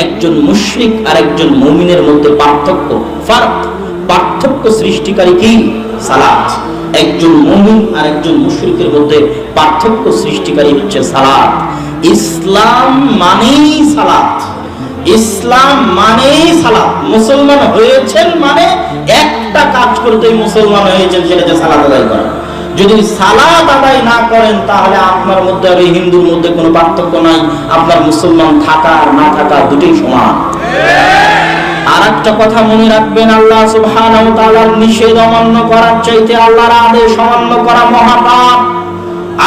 একজন মুশরিক আর একজন মুমিনের মধ্যে পার্থক্য, ফারাক। পার্থক্য সৃষ্টিকারী কি? সালাত। একজন মুমিন আর একজন মুশরিকের মধ্যে পার্থক্য সৃষ্টিকারী হচ্ছে সালাত। ইসলাম মানেই সালাত। ইসলাম মানেই সালাত। মুসলমান হয়েছেন মানে একটা কাজ করতেই মুসলমান হয়েছেন, সেটা সালাত আদায় করা। যদি সালাত আদায় না করেন, তাহলে আপনার মধ্যে আর হিন্দুর মধ্যে কোনো পার্থক্য নাই। আপনার মুসলমান থাকা আর না থাকা দুটি সমান। আর একটা কথা মনে রাখবেন, আল্লাহ সুবহানাহু তাআলার নিষেধ অমান্য করার চাইতে আল্লাহর আদেশ অমান্য করা মহাপাপ।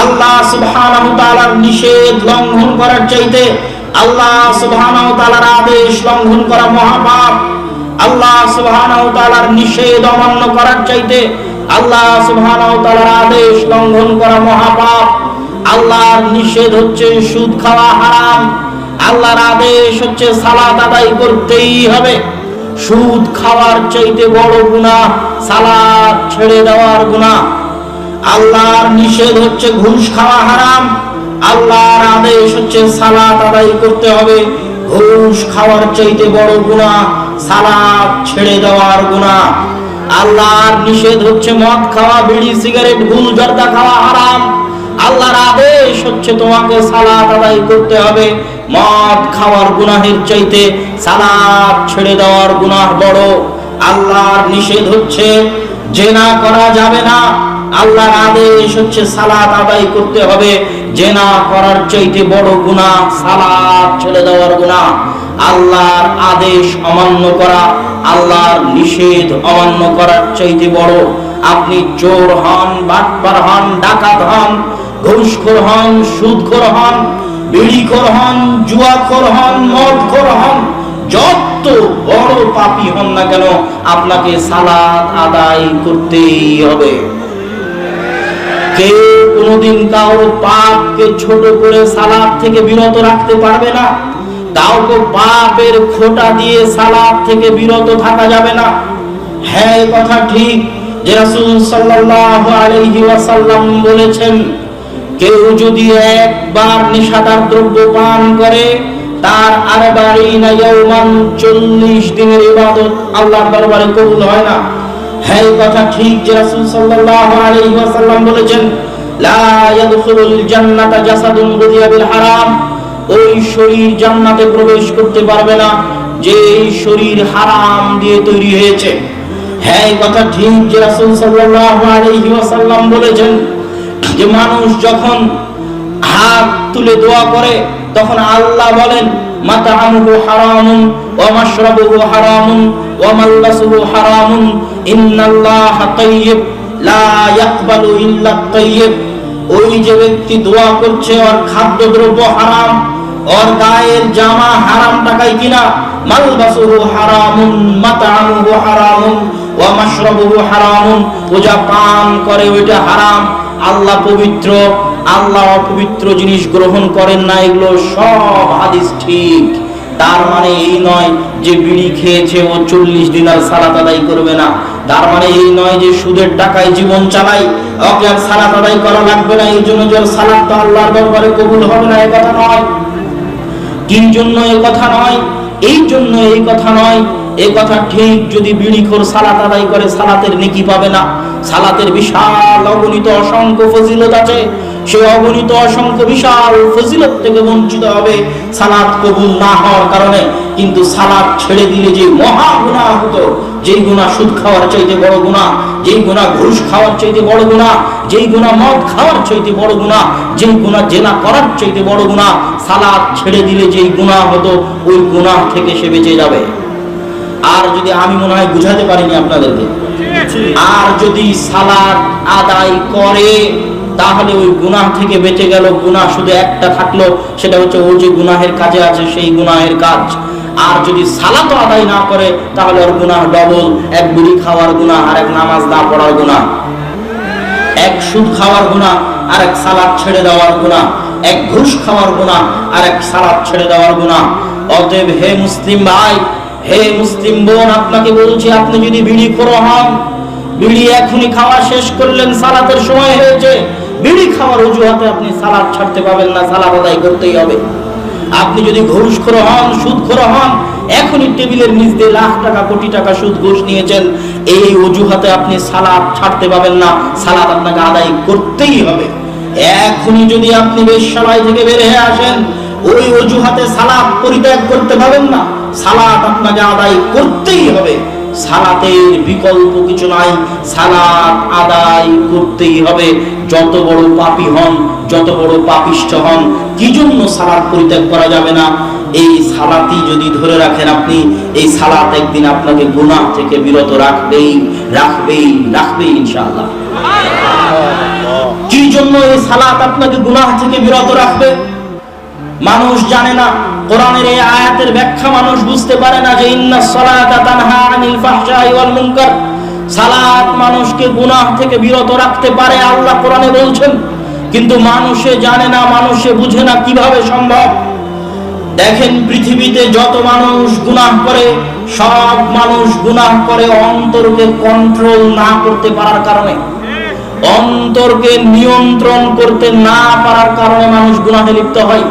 আল্লাহ সুবহানাহু তাআলার নিষেধ লঙ্ঘন করার চাইতে আল্লাহ সুবহানাহু তাআলার আদেশ লঙ্ঘন করা মহাপাপ। আল্লাহ সুবহানাহু তাআলার নিষেধ অমান্য করার চাইতে আল্লাহ আদেশ লঙ্ঘন করা মহাপাপ। আল্লাহর নিষেধ হচ্ছে সুদ খাওয়া হারাম। আল্লাহর আদেশ হচ্ছে সালাত আদায় করতেই হবে। সুদ খাওয়ার চাইতে বড় গুনাহ সালাত ছেড়ে দেওয়ার গুনাহ। আল্লাহর নিষেধ হচ্ছে ঘুষ খাওয়া হারাম। আল্লাহর আদেশ হচ্ছে সালাত আদায় করতে হবে। ঘুষ খাওয়ার চাইতে বড় গুণা সালাদ ছেড়ে দেওয়ার গুনাহ। আল্লাহর নিষেধ হচ্ছে মদ খাওয়া, বিড়ি, সিগারেট গুল জর্দা খাওয়া হারাম। আল্লাহর আদেশ হচ্ছে তোমাকে সালাত আদায় করতে হবে। মদ খাওয়ার গুনাহের চাইতে সালাত ছেড়ে দেওয়ার গুনাহ বড়। আল্লাহর নিষেধ হচ্ছে জেনা করা যাবে না। আল্লাহর আদেশ হচ্ছে সালাত আদায় করতে হবে। জেনা করার চাইতে বড় গুনাহ সালাত ছেড়ে দেওয়ার গুনাহ। আল্লাহর আদেশ অমান্য করা, আল্লাহর নিষেধ অমান্য করার চাইতে বড়। আপনি চোর হন, বাটপার হন, ডাকাত হন, ঘুষখোর হন, সুদখোর হন, বিড়িখোর হন, জুয়াখোর হন, মদখোর হন, যত বড় পাপী হন না কেন, আপনাকে সালাত আদায় করতেই হবে। কেউ কোনোদিন কারোর পাপকে ছোট করে সালাদ থেকে বিরত রাখতে পারবে না। কাউকে পাপের খোটা দিয়ে সালাদ থেকে বিরত থাকা যাবে না। হ্যাঁ কথা ঠিক। যে রাসূল সাল্লাল্লাহু আলাইহি ওয়াসাল্লাম বলেছেন, কেউ যদি একবার নেশাদার দ্রব্য পান করে, তার আরবাইনা ইয়াওমান 40 দিনের ইবাদত আল্লাহর দরবারে কবুল হয় না। হ্যাঁ কথা ঠিক। যে রাসূল সাল্লাল্লাহু আলাইহি ওয়াসাল্লাম বলেছেন, লা ইয়াদখুলুল জান্নাতা জাসাদুন গুদিয়া বিল হারাম। ওই শরীর জান্নাতে প্রবেশ করতে পারবে না যে এই শরীর হারাম দিয়ে তৈরি হয়েছে। হ্যাঁ এই কথা ঠিক যে রাসূল ওয়াসাল্লাম বলেছেন যে মানুষ যখন হাত তুলে দোয়া করে, তখন আল্লাহ বলেন মাতামুহু হারামুন হারামুন হারামুন ইল্লা ওই যে ব্যক্তি দোয়া করছে, ওর খাদ্যদ্রব্য হারাম ওর গায়ের জামা হারাম টাকায় কিনা? মালবাসুহু হারামুন মাতামুহু হারামুন, ওয়া মাশরাবুহু হারামুন। ও যা পান করে ওইটা হারাম। আল্লাহ পবিত্র, আল্লাহ অপবিত্র জিনিস গ্রহণ করেন না, এগুলো সব হাদিস ঠিক। তার মানে এই নয় যে বিড়ি খেয়েছে ও চল্লিশ দিন আর সালাত আদায় করবে না। তার মানে এই নয় যে সুদের টাকায় জীবন চালাই ওকে আর সালাত আদায় করা লাগবে না, এই জন্য যে সালাত তো আল্লাহর দরবারে কবুল হবে না, এ কথা নয়। কি জন্য এ কথা নয়, এই জন্য এই কথা নয়। এ কথা ঠিক যদি বিড়িখোর সালাত আদায় করে, সালাতের নেকি পাবে না। সালাতের বিশাল অগণিত অসংখ্য ফজিলত আছে। সে অগণিত অসংখ্য বিশাল ফজিলত থেকে বঞ্চিত হবে। সালাত কবুল না হওয়ার কারণে কিন্তু সালাত ছেড়ে দিলে যে মহা গুণা হতো যেই গুণা সুদ খাওয়ার চাইতে বড় গুণা যেই গুণা ঘুষ খাওয়ার চাইতে বড় গুণা যেই গুণা মদ খাওয়ার চাইতে বড় গুণা যেই গুণা জেনা করার চাইতে বড় গুণা সালাদ ছেড়ে দিলে যেই গুণা হতো ওই গুণা থেকে সে বেঁচে যাবে। আর যদি আমি মনে হয় বুঝাতে পারিনি আপনাদেরকে আর যদি সালাদ আদায় করে তাহলে ওই গুনাহ থেকে বেঁচে গেল। গুনাহ শুধু একটা থাকল, সেটা হচ্ছে ও যে গুনাহের কাজে আছে, সেই গুনাহের কাজ। আর যদি সালাত আদায় না করে, তাহলে ওর গুনাহ ডবল এক বুড়ি খাওয়ার গুনাহ, আর এক নামাজ না পড়ার গুনাহ। এক সুদ খাওয়ার গুনাহ, আর এক সালাদ ছেড়ে দেওয়ার গুনাহ। এক ঘুষ খাওয়ার গুনাহ, আর এক সালাদ ছেড়ে দেওয়ার গুনাহ। অতএব হে মুসলিম ভাই, হে মুসলিম বোন, আপনাকে বলছি, আপনি যদি বিড়ি খোর হন, বিড়ি এখনই খাওয়া শেষ করলেন, সালাতের সময় হয়েছে। বিড়ি খাওয়ার অজুহাতে আপনি সালাদ ছাড়তে পাবেন না, সালাদ আদায় করতেই হবে। আপনি যদি ঘুষখোর হন, সুদখোর হন, এখনই টেবিলের নিচ দিয়ে লাখ টাকা, কোটি টাকা সুদ ঘুষ নিয়েছেন, এই অজুহাতে আপনি সালাদ ছাড়তে পাবেন না, সালাদ আপনাকে আদায় করতেই হবে। এখনই যদি আপনি বেশ্যালয় থেকে বের হয়ে আসেন, ওই অজুহাতে সালাদ পরিত্যাগ করতে পাবেন না, সালাদ আপনাকে আদায় করতেই হবে। সালাতের বিকল্প কিছু নাই। সালাত আদায় করতেই হবে। যত বড় পাপী হন যত বড় পাপিষ্ঠ হন কি জন্য সালাত পরিত্যাগ করা যাবে না? এই সালাতি যদি ধরে রাখেন আপনি এই সালাত একদিন আপনাকে গুনাহ থেকে বিরত রাখবেই রাখবেই রাখবেই ইনশাআল্লাহ। কি জন্য এই সালাত আপনাকে গুনাহ থেকে বিরত রাখবে? মানুষ জানে না, কোরআনের এই আয়াতের ব্যাখ্যা মানুষ বুঝতে পারে না যে ইন্না সালাতা তানহা আনিল ফাহশাই ওয়াল মুনকার। সালাত মানুষকে গুনাহ থেকে বিরত রাখতে পারে, আল্লাহ কোরআনে বলছেন। কিন্তু মানুষে জানে না, মানুষে বুঝে না কীভাবে সম্ভব। দেখেন পৃথিবীতে যত মানুষ গুনাহ করে, সব মানুষ গুনাহ করে অন্তরকে কন্ট্রোল না করতে পারার কারণে। অন্তরকে নিয়ন্ত্রণ করতে না পারার কারণে মানুষ গুনাহে লিপ্ত হয়।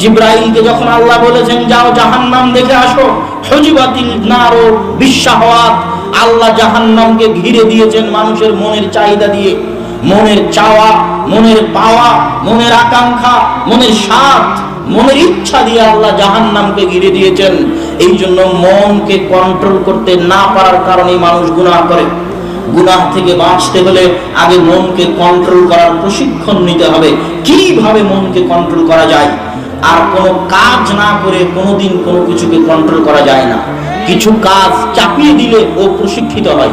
জিব্রাইলকে যখন আল্লাহ বলেছেন, যাও জাহান্নাম দেখে আসো। হজিবাতিল নারো বিশ্বাহওয়াত আল্লাহ জাহান্নামকে ঘিরে দিয়েছেন মানুষের মনের চাহিদা দিয়ে। মনের চাওয়া, মনের পাওয়া, মনের আকাঙ্ক্ষা, মনের স্বাদ, মনের ইচ্ছা দিয়ে আল্লাহ জাহান্নামকে ঘিরে দিয়েছেন। এই জন্য মনকে কন্ট্রোল করতে না পারার কারণে মানুষ গুনাহ করে। গুনাহ থেকে বাঁচতে হলে আগে মনকে কন্ট্রোল করার প্রশিক্ষণ নিতে হবে। কীভাবে মনকে কন্ট্রোল করা যায়? আর কোনো কাজ না করে কোনোদিন কোনো কিছুকে কন্ট্রোল করা যায় না। কিছু কাজ চাপিয়ে দিলে ও প্রশিক্ষিত হয়।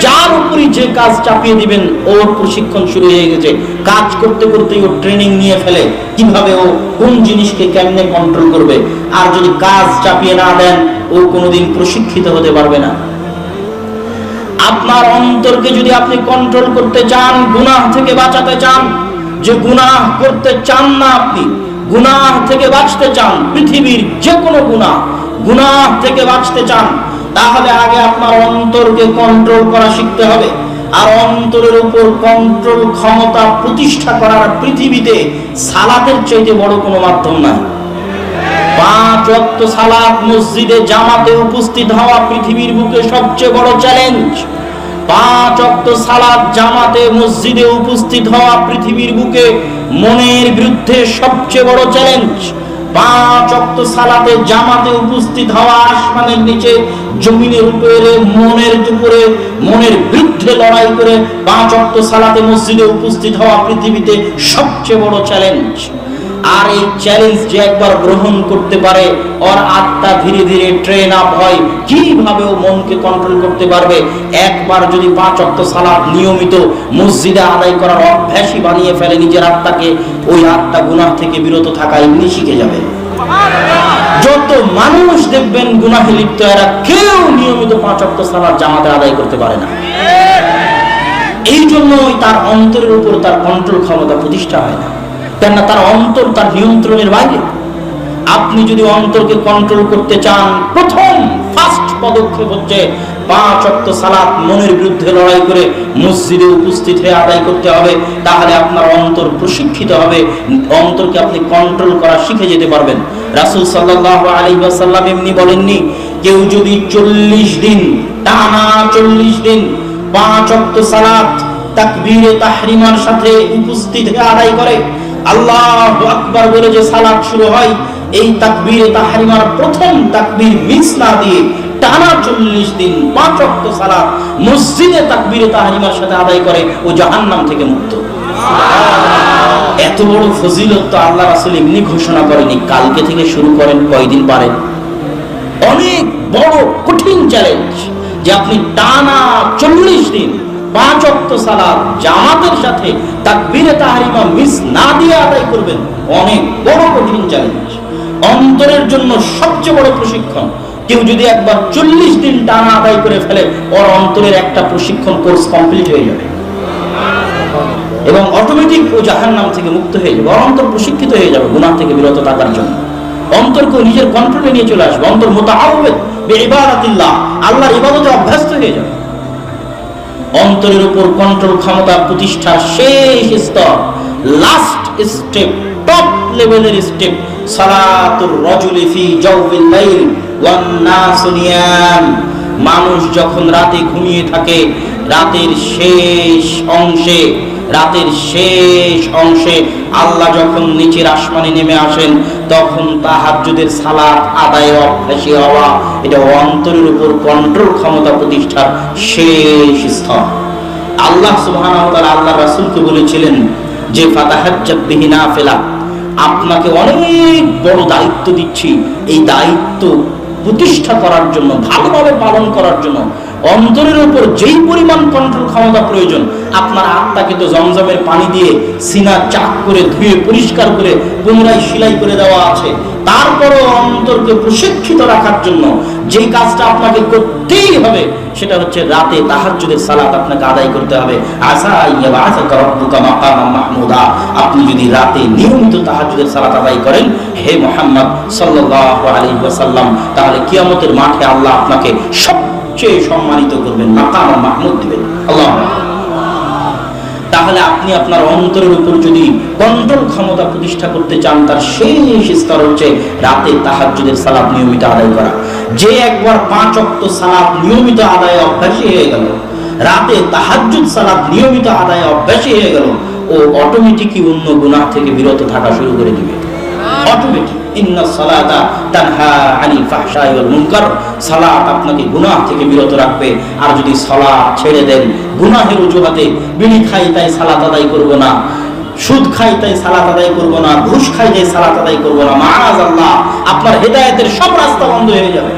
যার উপরই যে কাজ চাপিয়ে দিবেন, ওর প্রশিক্ষণ শুরু হয়ে গেছে। কাজ করতে করতেই ও ট্রেনিং নিয়ে ফেলে। কীভাবে ও কোন জিনিসকে কেমনে কন্ট্রোল করবে? আর যদি কাজ চাপিয়ে না দেন, ও কোনোদিন প্রশিক্ষিত হতে পারবে না। আপনার অন্তরকে যদি আপনি কন্ট্রোল করতে চান, গুনাহ থেকে বাঁচাতে চান, যে গুনাহ করতে চান না আপনি গুনাহ থেকে বাঁচতে চান, পৃথিবীর যে কোনো গুনাহ গুনাহ থেকে বাঁচতে চান, তাহলে আগে আপনার অন্তরকে কন্ট্রোল করা শিখতে হবে। আর অন্তরের উপর কন্ট্রোল ক্ষমতা প্রতিষ্ঠা করার পৃথিবীতে সালাতের চাইতে বড় কোনো মাধ্যম নাই। পাঁচ ওয়াক্ত সালাত, মসজিদে, জামাতে উপস্থিত হওয়া পৃথিবীর বুকে সবচেয়ে বড় চ্যালেঞ্জ পাঁচ ওয়াক্ত সালাত, জামাতে, মসজিদে উপস্থিত হওয়া পৃথিবীর বুকে মনের বিরুদ্ধে সবচেয়ে বড় চ্যালেঞ্জ পাঁচ অক্ত সালাতে জামাতে উপস্থিত হওয়া আসমানের নিচে, জমিনের উপরে, মনের দুপুরে, মনের বিরুদ্ধে লড়াই করে পাঁচ অক্ত সালাতে মসজিদে উপস্থিত হওয়া পৃথিবীতে সবচেয়ে বড় চ্যালেঞ্জ আর এই চ্যালেঞ্জ যে একবার গ্রহণ করতে পারে, ওর আত্মা ধীরে ধীরে ট্রেন আপ হয়। কীভাবে ও মনকে কন্ট্রোল করতে পারবে? একবার যদি পাঁচ অক্ট সালাত নিয়মিত মসজিদে আদায় করার অভ্যাসই বানিয়ে ফেলে নিজের আত্মাকে, ওই আত্মা গুনাহ থেকে বিরত থাকা এমনি শিখে যাবে। যত মানুষ দেখবেন গুনাহে লিপ্ত, এরা কেউ নিয়মিত পাঁচ অক্ট সালাত জামাতে আদায় করতে পারে না। এই জন্যই তার অন্তরের উপর তার কন্ট্রোল ক্ষমতা প্রতিষ্ঠা হয় না। কেননা তার অন্তর তার নিয়ন্ত্রণের বাইরে। আপনি যদি অন্তরকে কন্ট্রোল করতে চান, প্রথম ফার্স্ট পদক্ষেপ হচ্ছে পাঁচ অক্ত সালাত, মনের বিরুদ্ধে লড়াই করে মসজিদে উপস্থিত হয়ে আদায় করতে হবে। তাহলে আপনার অন্তর প্রশিক্ষিত হবে, অন্তরকে আপনি কন্ট্রোল করা শিখে যেতে পারবেন। রাসুল সাল্লাহ আলী সাল্লাম এমনি বলেননি, কেউ যদি চল্লিশ দিন, টানা চল্লিশ দিন পাঁচ অক্ত সালাত, তাকবীরে তাহরিমার সাথে উপস্থিত হয়ে আদায় করে আল্লাহ আকবার বলে যে সালাত শুরু হয় এই তাকবীরে তাহরিমার প্রথম তাকবীর মিস না দিয়ে টানা চল্লিশ দিন পাঁচ অক্ট সালাত মসজিদে তাকবীরে তাহরিমার সাথে আদায় করে ও জাহান্নাম থেকে মুক্ত। এত বড় ফজিলত তো আল্লাহ রাসুল এমনি ঘোষণা করেনি। কালকে থেকে শুরু করেন কয়দিন পারেন? অনেক বড় কঠিন চ্যালেঞ্জ যে আপনি টানা চল্লিশ দিন পাঁচ অক্ত সালাদ জামাতের সাথে তাকবীরে তাহারিমা মিস না দিয়ে আদায় করবেন। অনেক বড় কঠিন চ্যালেঞ্জ অন্তরের জন্য সবচেয়ে বড় প্রশিক্ষণ। কেউ যদি একবার চল্লিশ দিন টানা আদায় করে ফেলে, ওর অন্তরের একটা প্রশিক্ষণ কোর্স কমপ্লিট হয়ে যাবে। এবং অটোমেটিক ও জাহান নাম থেকে মুক্ত হয়ে যাবে। ওর অন্তর প্রশিক্ষিত হয়ে যাবে, গুনাহ থেকে বিরত থাকার জন্য। অন্তরকে নিজের কন্ট্রোলে নিয়ে চলে আসবে। অন্তর মতো ইবাদাতিল্লাহ আল্লাহর ইবাদতে অভ্যস্ত হয়ে যাবে। অন্তরের উপর কন্ট্রোল ক্ষমতা প্রতিষ্ঠার শেষ স্তর লাস্ট স্টেপ টপ লেভেলের স্টেপ সালাতুর রজুলি ফি জাওবিল লাইল ওয়ান নাস নিয়াম। মানুষ যখন রাতে ঘুমিয়ে থাকে, রাতের শেষ অংশে রাতের শেষ অংশে আল্লাহ যখন নিচের আসমানে নেমে আসেন, তখন তাহাজ্জুদের সালাত আদায় অভ্যাসী হওয়া, এটা অন্তরের উপর কন্ট্রোল ক্ষমতা প্রতিষ্ঠার শেষ স্তর আল্লাহ তাআলা আল্লাহ রাসূলকে বলেছিলেন যে ফাতাহাজ্জাত বিহি নাফিলা। আপনাকে অনেক বড় দায়িত্ব দিচ্ছি। এই দায়িত্ব প্রতিষ্ঠা করার জন্য, ভালোভাবে পালন করার জন্য অন্তরের উপর যেই পরিমাণ কন্ট্রোল ক্ষমতা প্রয়োজন, আপনার আত্মাকে তো জমজমের পানি দিয়ে সিনা চাক করে ধুয়ে পরিষ্কার করে পুনরায় সেলাই করে দেওয়া আছে। তারপরও অন্তরকে প্রশিক্ষিত রাখার জন্য যেই কাজটা আপনাকে করতেই হবে, সেটা হচ্ছে রাতে তাহাজ্জুদের সালাত আপনাকে আদায় করতে হবে। আসা মাহমুদা। আপনি যদি রাতে নিয়মিত তাহাজ্জুদের সালাত আদায় করেন, হে মোহাম্মদ সাল্লাল্লাহু আলাইহি ওয়াসাল্লাম, তাহলে কিয়ামতের মাঠে আল্লাহ আপনাকে সবচেয়ে সম্মানিত করবেন মাকাম মাহমুদ দিবেন। আল্লাহ তাহলে আপনি আপনার অন্তরের উপর যদি কন্ট্রোল ক্ষমতা প্রতিষ্ঠা করতে চান তার শেষ স্তর হচ্ছে রাতে তাহাজ্জুদের সালাত নিয়মিত আদায় করা। যে একবার পাঁচ অক্ত সালাত নিয়মিত আদায় অভ্যাসী হয়ে গেল রাতে তাহাজ্জুদ সালাত নিয়মিত আদায় অভ্যাসী হয়ে গেল ও অটোমেটিকই অন্য গুনাহ থেকে বিরত থাকা শুরু করে দিবে। অটোমেটিক আপনাকে থেকে বিরত রাখবে। আর যদি ছেড়ে দেন, গুনাহের অজুহাতে বিড়ি খাই তাই সালাত আদায় করব না, সুদ খাই তাই সালাত আদায় করব না, ঘুষ খাই তাই সালাত আদায় করব না। আল্লাহ আপনার হেদায়েতের সব রাস্তা বন্ধ হয়ে যাবে।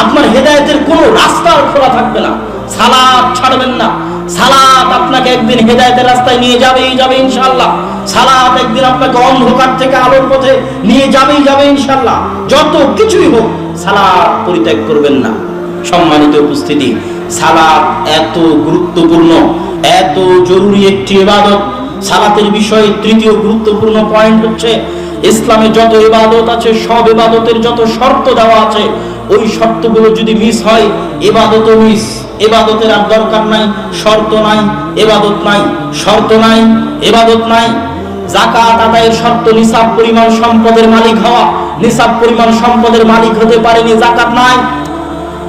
আপনার হেদায়েতের কোনো রাস্তা খোলা থাকবে না। সালাত ছাড়বেন না। সালাত আপনাকে একদিন হেদায়েতের রাস্তায় নিয়ে যাবেই, যাবে ইনশাআল্লাহ। সালাত একদিন আপনাকে অন্ধকার থেকে আলোর পথে নিয়ে যাবেই, যাবে ইনশাআল্লাহ। যত কিছুই হোক, সালাত পরিত্যাগ করবেন না। সম্মানিত উপস্থিতি, সালাত এত গুরুত্বপূর্ণ, এত জরুরি একটি ইবাদত। সালাতের বিষয়ে তৃতীয় গুরুত্বপূর্ণ পয়েন্ট হচ্ছে, ইসলামে যত ইবাদত আছে, সব ইবাদতের যত শর্ত দেওয়া আছে ওই শর্তগুলো যদি মিস হয় এবাদতও মিস, এবাদতের আর দরকার নাই, শর্ত নাই, এবাদত নাই, শর্ত নাই, এবাদত নাই। জাকাত আদায়ের শর্ত, নিসাব পরিমাণ সম্পদের মালিক হওয়া, নিসাব পরিমাণ সম্পদের মালিক হতে পারেনি জাকাত নাই।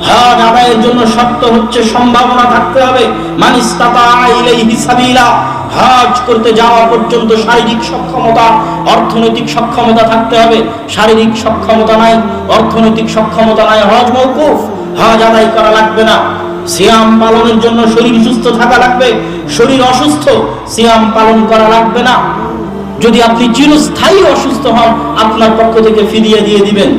হজ আদায়ের জন্য শর্ত হচ্ছে সম্ভাবনা থাকতে হবে। মানিস্তাতা ইলাইহি সাবিলা হজ করতে যাওয়া পর্যন্ত শারীরিক সক্ষমতা, অর্থনৈতিক সক্ষমতা থাকতে হবে। শারীরিক সক্ষমতা নাই, অর্থনৈতিক সক্ষমতা নাই, হজ মওকুফ, হজ আদায় করা লাগবে না। সিয়াম পালনের জন্য শরীর সুস্থ থাকা লাগবে, শরীর অসুস্থ, সিয়াম পালন করা লাগবে না। যদি আপনি চিরস্থায়ী অসুস্থ হন, আপনার পক্ষ থেকে ফিরিয়ে দিয়ে দিবেন।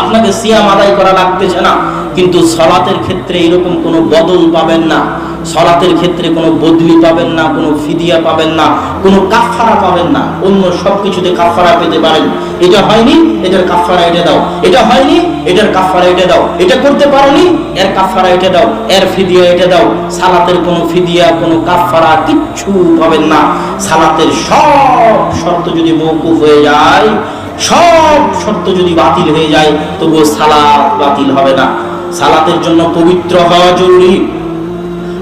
আপনাকে সিয়াম আদায় করা লাগতেছে না। কিন্তু সলাতের ক্ষেত্রে এরকম কোনো বদল পাবেন না। সলাতের ক্ষেত্রে কোনো বদলি পাবেন না, কোনো ফিদিয়া পাবেন না, কোনো কাফারা পাবেন না। অন্য সব কিছুতে কাফারা পেতে পারেন। এটা হয়নি, এটার কাফারা এটা দাও। এটা হয়নি, এটার কাফারা এটা দাও। এটা করতে পারোনি, এর কাফারা এটা দাও। এর ফিদিয়া এটা দাও। সালাতের কোনো ফিদিয়া, কোনো কাফারা কিচ্ছু পাবেন না। সালাতের সব শর্ত যদি মৌকুফ হয়ে যায়, সব শর্ত যদি বাতিল হয়ে যায়, তবুও সালাত বাতিল হবে না। সালাতের জন্য পবিত্র হওয়া জরুরি।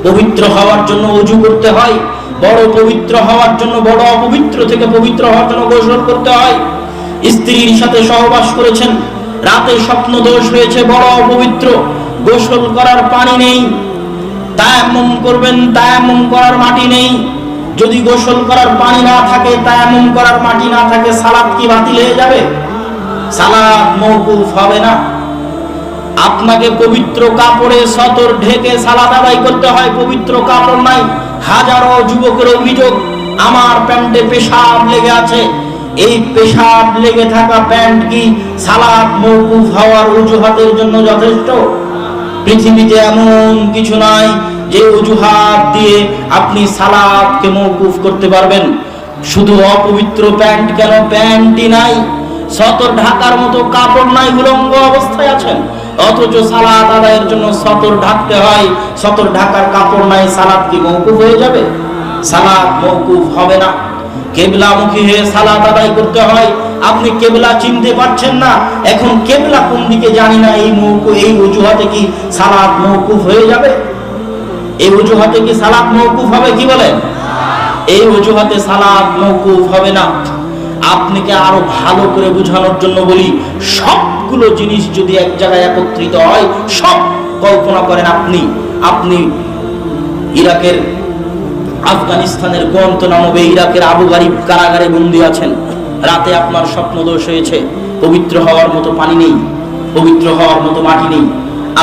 পবিত্র হওয়ার জন্য অজু করতে হয়। বড় পবিত্র হওয়ার জন্য, বড় অপবিত্র থেকে পবিত্র হওয়ার জন্য গোসল করতে হয়। স্ত্রীর সাথে সহবাস করেছেন। রাতে স্বপ্ন দোষ হয়েছে, বড় অপবিত্র। গোসল করার পানি নেই। তায়াম্মুম করবেন, তায়াম্মুম করার মাটি নেই। যদি গোসল করার পানি না থাকে, তায়াম্মুম করার মাটি না থাকে, সালাত কি বাতিল হয়ে যাবে? সালাত মওকুফ হবে না। আপনাকে পবিত্র কাপড়ে সতর ঢেকে সালাত আদায় করতে হয়। পবিত্র কাপড় নাই, হাজারো যুবকের অভিযোগ আমার প্যান্টে পেশাব লেগে আছে। এই পেশাব লেগে থাকা প্যান্ট কি সালাত মওকুফ হওয়ার অজুহাতের জন্য যথেষ্ট? পৃথিবীতে এমন কিছু নাই যে অজুহাত দিয়ে আপনি সালাদকে মওকুফ করতে পারবেন। শুধু অপবিত্র প্যান্ট কেন? প্যান্টই নাই। সতর ঢাকার মতো কাপড় নাই, উলঙ্গ অবস্থায় আছেন। অথচ সালাদ আদায়ের জন্য সতর ঢাকতে হয়। সতর ঢাকার কাপড় নাই সালাদ কি মৌকুফ হয়ে যাবে? সালাদ মৌকুফ হবে না। কেবলামুখী হয়ে সালাত আদায় করতে হয়। আপনি কেবলা চিনতে পারছেন না। এখন কেবলা কোন দিকে জানি না, এই মৌকু এই অজুহাতে কি সালাদ মৌকুফ হয়ে যাবে? এই অজুহাতে কি সালাদ মৌকুফ হবে, কি বলেন? এই অজুহাতে সালাদ মৌকুফ হবে না। আপনাকে আরও ভালো করে বোঝানোর জন্য বলি, সবগুলো জিনিস যদি এক জায়গায় একত্রিত হয়, সব কল্পনা করেন আপনি। আপনি ইরাকের আফগানিস্তানের গন্ত নামবে ইরাকের আবু গারিব কারাগারে বন্দী আছেন। রাতে আপনার স্বপ্নদোষ হয়েছে। পবিত্র হওয়ার মতো পানি নেই, পবিত্র হওয়ার মতো মাটি নেই,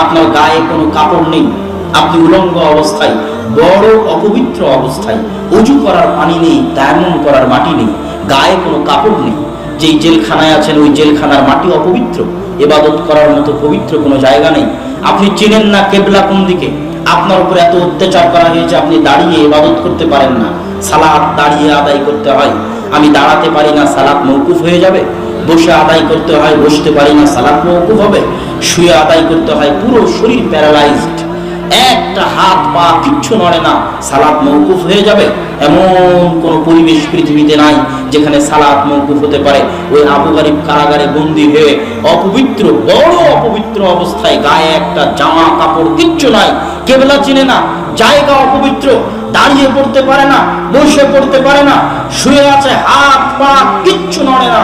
আপনার গায়ে কোনো কাপড় নেই, আপনি উলঙ্গ অবস্থায়, বড় অপবিত্র অবস্থায় অজু করার পানি নেই, তেমন করার মাটি নেই। গায়ে কোনো কাপড় নেই। যেই জেলখানায় আছেন, ওই জেলখানার মাটি অপবিত্র। এবাদত করার মতো পবিত্র কোনো জায়গা নেই। আপনি চিনেন না কেবলা কোন দিকে? আপনার উপর এত অত্যাচার করা হয়েছে, আপনি দাঁড়িয়ে এবাদত করতে পারেন না। সালাদ দাঁড়িয়ে আদায় করতে হয়। আমি দাঁড়াতে পারি না সালাদ মৌকুফ হয়ে যাবে। বসে আদায় করতে হয়, বসতে পারি না সালাদ মৌকুফ হবে। শুয়ে আদায় করতে হয়, পুরো শরীর প্যারালাইজড। একটা হাত পা কিচ্ছু নড়ে না। সালাত মৌকুফ হয়ে যাবে। এমন কোন পরিবেশ পৃথিবীতে নাই যেখানে সালাত মৌকুফ হতে পারে। ওই আবু গারিব কারাগারে বন্দী হয়ে অপবিত্র, বড় অপবিত্র অবস্থায় গায়ে একটা জামা কাপড় কিচ্ছু নাই। কেবলা চিনে না, জায়গা অপবিত্র, দাঁড়িয়ে পড়তে পারে না, বসে পড়তে পারে না, শুয়ে আছে হাত পা কিচ্ছু নড়ে না।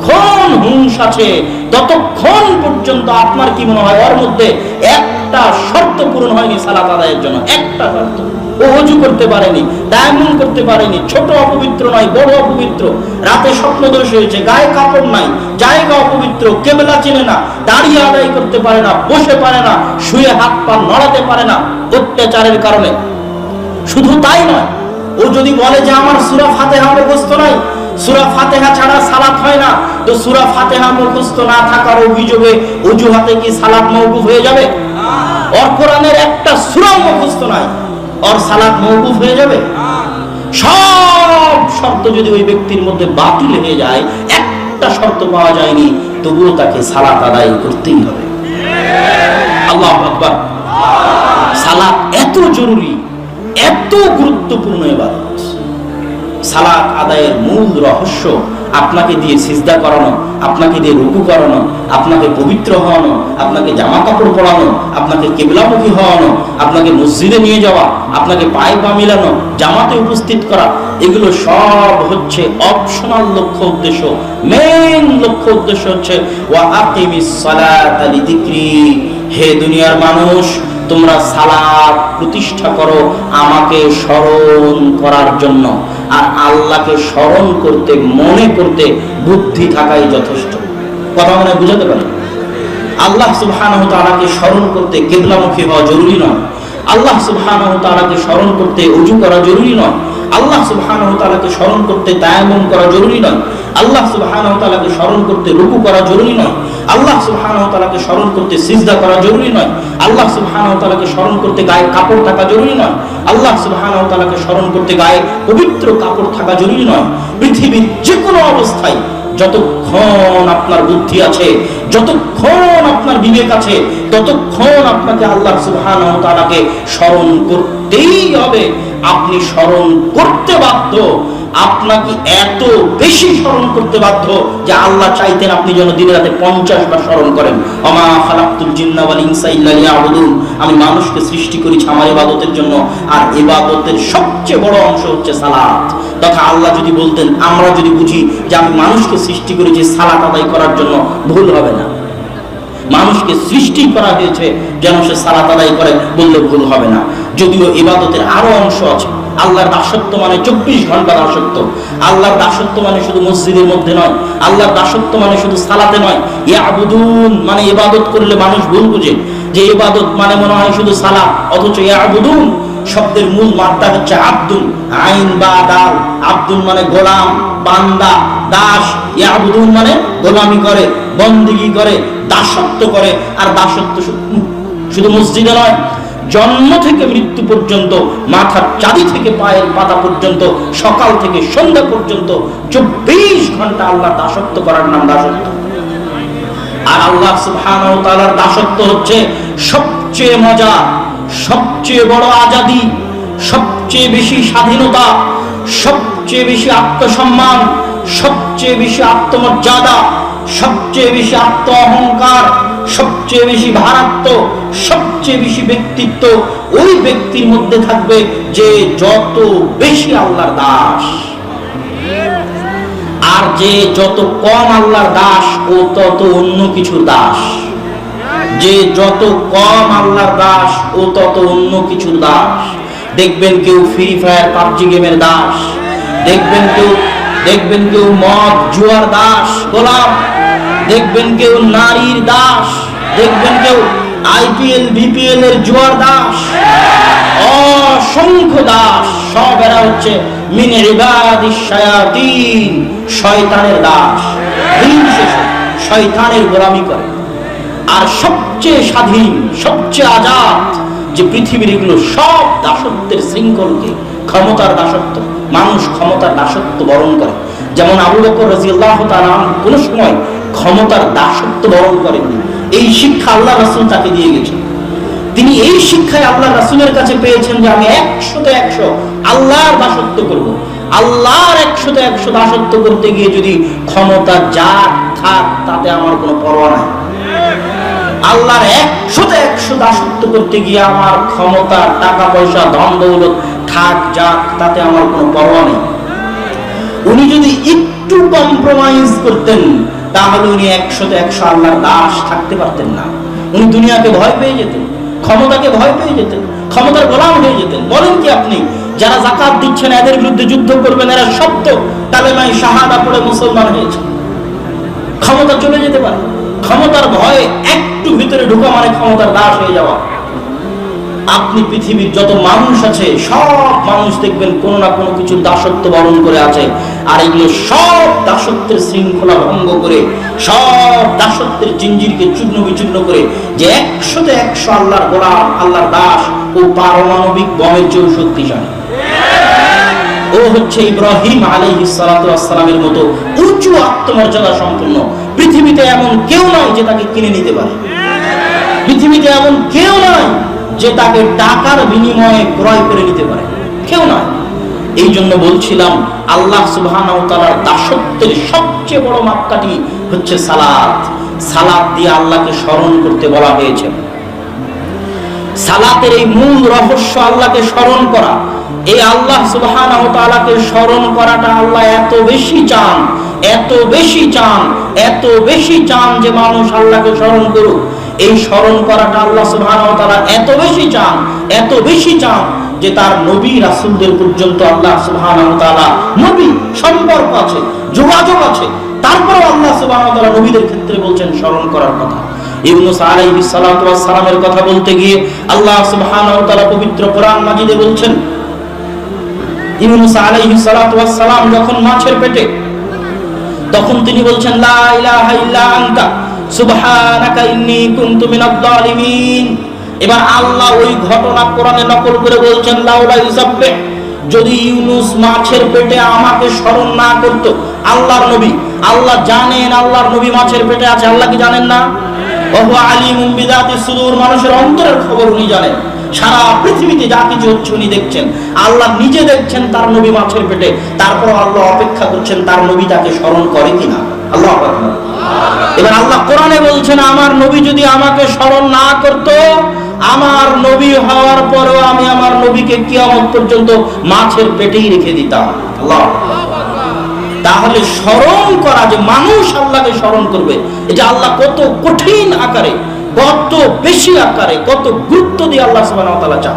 যতক্ষণ হুঁশ আছে, ততক্ষণ পর্যন্ত আপনার কি মনে হয়? ওর মধ্যে একটা শর্ত পূরণ হয়নি সালাত আদায়ের জন্য। একটা শর্ত। ও করতে পারেনি ডায়মন্ড করতে পারেনি, ছোট অপবিত্র নয়, বড় অপবিত্র। রাতে স্বপ্নদোষ হয়েছে, গায়ে কাপড় নাই, জায়গা অপবিত্র, কেবলা চিনে না দাঁড়িয়ে আদায় করতে পারে না, বসে পারে না, শুয়ে হাত পা নড়াতে পারে না অত্যাচারের কারণে। শুধু তাই নয়, ও যদি বলে যে আমার সুরা ফাতেহা মুখস্থ নাই সুরা ফাতেহা ছাড়া সালাত হয় না। তো সুরা ফাতেহা না থাকার অভিযোগে অজুহাতে কি সালাত মৌকুফ হয়ে যাবে? কোরআনের একটা সুরা নাই। সালাত মৌকুফ হয়ে যাবে? সব শর্ত যদি ওই ব্যক্তির মধ্যে বাতিল হয়ে যায়, একটা শর্ত পাওয়া যায়নি, তবুও তাকে সালাত আদায় করতেই হবে। আল্লাহ সালাত এত জরুরি, এত গুরুত্বপূর্ণ এবাদত। সালাত আদায়ের মূল রহস্য আপনাকে দিয়ে সিজদা করানো, আপনাকে দিয়ে রুকু করানো, আপনাকে পবিত্র হওয়ানো, আপনাকে জামা কাপড় পরানো, আপনাকে কেবলামুখী হওয়ানো, আপনাকে মসজিদে নিয়ে যাওয়া, আপনাকে পায়ে পা মিলানো, জামাতে উপস্থিত করা, এগুলো সব হচ্ছে অপশনাল লক্ষ্য উদ্দেশ্য। মেন লক্ষ্য উদ্দেশ্য হচ্ছে, ওয়া আকিমিস সালাতা হে দুনিয়ার মানুষ তোমরা সালাত প্রতিষ্ঠা করো আমাকে স্মরণ করার জন্য। আর আল্লাহকে স্মরণ করতে, মনে করতে বুদ্ধি থাকাই যথেষ্ট। কথা মনে বুঝাতে পারি? আল্লাহ সুবহানাহু তাআলাকে স্মরণ করতে কিবলামুখী হওয়া জরুরি নয়। আল্লাহ সুবহানাহু তাআলাকে স্মরণ করতে উজু করা জরুরি নয়। আল্লাহ সুবহানাহু তাআলাকে স্মরণ করতে তায়াম্মুম করা জরুরি নয়। আল্লাহ তাআলাকে স্মরণ করতে রুকু করা জরুরি নয়। আল্লাহ তাআলাকে স্মরণ করতে সিজদা করা জরুরি নয়। আল্লাহ তাআলাকে স্মরণ করতে গায়ে কাপড় থাকা জরুরি নয়। আল্লাহ তাআলাকে স্মরণ করতে গায়ে পবিত্র কাপড় থাকা জরুরি নয়। পৃথিবীর যে কোনো অবস্থায় যতক্ষণ আপনার বুদ্ধি আছে, যতক্ষণ আপনার বিবেক আছে, ততক্ষণ আপনাকে আল্লাহ তাআলাকে স্মরণ করতেই হবে। আপনি স্মরণ করতে বাধ্য। আপনাকে এত বেশি স্মরণ করতে বাধ্য যে আল্লাহ চাইতেন আপনি যেন দিনে রাতে পঞ্চাশ বার স্মরণ করেন। অমা খালাকুল জিন্না ওয়াল ইনসা আমি মানুষকে সৃষ্টি করেছি আমার ইবাদতের জন্য, আর ইবাদতের সবচেয়ে বড় অংশ হচ্ছে সালাত। তথা আল্লাহ যদি বলতেন, আমরা যদি বুঝি যে আমি মানুষকে সৃষ্টি করেছি সালাত আদায় করার জন্য, ভুল হবে না। মানুষকে সৃষ্টি করা হয়েছে যেন সে সালাত আদায় করে, বললে ভুল হবে না। যদিও ইবাদতের আরও অংশ আছে। আল্লাহর দাসত্ব মানে চব্বিশ ঘণ্টা দাসত্ব। আল্লাহর দাসত্ব মানে শুধু মসজিদের মধ্যে নয়, আল্লাহর দাসত্ব মানে শুধু সালাতে নয়। ইয়াবুদুন মানে ইবাদত করলে মানুষ ভুল বুঝে। যে ইবাদত মানে মনে হয় শুধু সালাত, অথচ ইয়াবুদুন শব্দের মূল মাত্রা হচ্ছে আব্দুল আইন বা দাল আব্দুল মানে গোলাম, বান্দা, দাস। ইয়াবুদুন মানে গোলামি করে, বন্দিগি করে, দাসত্ব করে। আর দাসত্ব শুধু মসজিদে নয় জন্ম থেকে মৃত্যু পর্যন্ত, মাথার চাঁদি থেকে পায়ের পাতা পর্যন্ত, সকাল থেকে সন্ধ্যা পর্যন্ত চব্বিশ ঘণ্টা আল্লাহ দাসত্ব করার নাম দাসত্ব। আর আল্লাহ ওয়া দাসত্ব হচ্ছে সবচেয়ে মজা, সবচেয়ে বড় আজাদি, সবচেয়ে বেশি স্বাধীনতা, সবচেয়ে বেশি আত্মসম্মান, সবচেয়ে বেশি আত্মমর্যাদা, সবচেয়ে বেশি আত্ম অহংকার সবচেয়ে বেশি ভারাত্ম সবচেয়ে বেশি ব্যক্তিত্ব ওই ব্যক্তির মধ্যে থাকবে যে যত বেশি আল্লাহর দাস। আর যে যত কম আল্লাহর দাস ও তত অন্য কিছুর দাস। যে যত কম আল্লাহর দাস ও তত অন্য কিছুর দাস। দেখবেন কেউ ফ্রি ফায়ার পাবজি গেমের দাস। দেখবেন কেউ দেখবেন কেউ মদ, জুয়ার দাস, গোলাম। দেখবেন কেউ নারীর দাস, দেখবেন কেউ আইপিএল বিপিএল এর জুয়ার দাস, অসংখ্য দাস, সব এরা হচ্ছে মিন শায়াতিন, শয়তানের দাস। শয়তানের গোলামি করে। আর সবচেয়ে স্বাধীন, সবচেয়ে আজাদ যে পৃথিবীর এগুলো সব দাসত্বের শৃঙ্খলকে ক্ষমতার দাসত্ব, মানুষ ক্ষমতার দাসত্ব বরণ করে। যেমন আবু বকর রাজিয়াল্লাহ তাআলা কোন সময় ক্ষমতার দাসত্ব বরণ করেননি। এই শিক্ষা আল্লাহ রাসূল তাকে দিয়ে গেছেন। তিনি এই শিক্ষায় আল্লাহ রাসূলের কাছে পেয়েছেন যে আমি একশোতে একশো আল্লাহর দাসত্ব করব। আল্লাহর একশোতে একশো দাসত্ব করতে গিয়ে যদি ক্ষমতা যা থাক, তাতে আমার কোনো পরোয়া নাই। আল্লাহর একশোতে একশো দাসত্ব করতে গিয়ে আমার ক্ষমতা টাকা পয়সা, ধন দৌলত থাক, যাক, তাতে আমার কোনো পরোয়া নেই। উনি যদি একটু কম্প্রোমাইজ করতেন তাহলে উনি একশোতে একশো আল্লাহর দাস থাকতে পারতেন না। উনি দুনিয়াকে ভয় পেয়ে যেতেন, ক্ষমতাকে ভয় পেয়ে যেতেন, ক্ষমতার গোলাম হয়ে যেতেন। বলেন কি আপনি, যারা জাকাত দিচ্ছেন, এদের বিরুদ্ধে যুদ্ধ করবেন, এরা সত্য। কালেমাই শাহাদা পড়ে মুসলমান হয়েছে। ক্ষমতা চলে যেতে পারে। ক্ষমতার ভয়ে একটু ভিতরে ঢোকা মানে ক্ষমতার দাস হয়ে যাওয়া। আপনি পৃথিবীর যত মানুষ আছে, সব মানুষ দেখবেন কোনো না কোনো কিছু দাসত্ব বরণ করে আছে। আর এগুলো সব দাসত্বের শৃঙ্খলা ভঙ্গ করে, সব দাসত্বের জিঞ্জিরকে চূর্ণ বিচূর্ণ করে যে একশোতে একশো আল্লাহর গোলাম, আল্লাহর দাস ও পারমাণবিক বমের চেয়েও শক্তিশালী। ও হচ্ছে ইব্রাহিম আলাইহি সালামের মতো উঁচু আত্মমর্যাদা সম্পন্ন। পৃথিবীতে এমন কেউ নয় যে তাকে কিনে নিতে পারে। পৃথিবীতে এমন কেউ নয় যে তাকে টাকার বিনিময়ে ক্রয় করে নিতে পারে। কেউ নয়। এই জন্য বলছিলাম, আল্লাহ সুবহানাহু দাসত্বের সবচেয়ে বড় মাত্রাটি হচ্ছে সালাত। সালাত দিয়ে আল্লাহকে স্মরণ করতে বলা হয়েছে। সালাতের এই মূল রহস্য আল্লাহকে স্মরণ করা। এই আল্লাহ তাআলাকে স্মরণ করাটা আল্লাহ এত বেশি চান, এত বেশি চান, এত বেশি চান যে মানুষ আল্লাহকে স্মরণ করুক। এই স্মরণ করাটা আল্লাহ সুবহানাহু তাআলা এত বেশি চান, এত বেশি চান যে তার নবী রাসূলদের পর্যন্ত আল্লাহ সুবহানাহু তাআলা নবী সম্পর্ক আছে, যোগাযোগ আছে। তারপরেও আল্লাহ সুবহানাহু তাআলা নবীদের ক্ষেত্রে বলছেন স্মরণ করার কথা। ইউনুস আলাইহিস সালাতু ওয়াস সালামের কথা বলতে গিয়ে আল্লাহ সুবহানাহু ওয়া তাআলা পবিত্র কোরআন মাজিদে বলছেন, ইউনুস আলাইহিস সালাতু ওয়াস সালাম যখন মাছের পেটে, তখন তিনি বলছেন, লা ইলাহা ইল্লা আনতা। এবার আল্লাহ ওই ঘটনা কোরআনে নকল করে বলছেন, লাউলা যদি ইউনুস মাছের পেটে আমাকে স্মরণ না করত, আল্লাহর নবী, আল্লাহ জানেন আল্লাহর নবী মাছের পেটে আছে, আল্লাহ কি জানেন না? আলিমুম বিদাতি সুদূর, মানুষের অন্তরের খবর উনি জানেন। সারা পৃথিবীতে যা কিছু হচ্ছে উনি দেখছেন। আল্লাহ নিজে দেখছেন তার নবী মাছের পেটে, তারপর আল্লাহ অপেক্ষা করছেন তার নবী তাকে স্মরণ করে কিনা। আল্লাহ। এবার আল্লাহ কোরআনে বলছেন, আমার নবী যদি আমাকে স্মরণ না করত, আমার নবী হওয়ার পরেও আমি আমার নবীকে কিয়ামত পর্যন্ত মাছের পেটেই রেখে দিতাম। তাহলে স্মরণ করা যে মানুষ আল্লাহকে স্মরণ করবে এটা আল্লাহ কত কঠিন আকারে, কত বেশি আকারে, কত গুরুত্ব দিয়ে আল্লাহ সুবহানাহু ওয়া তাআলা চান।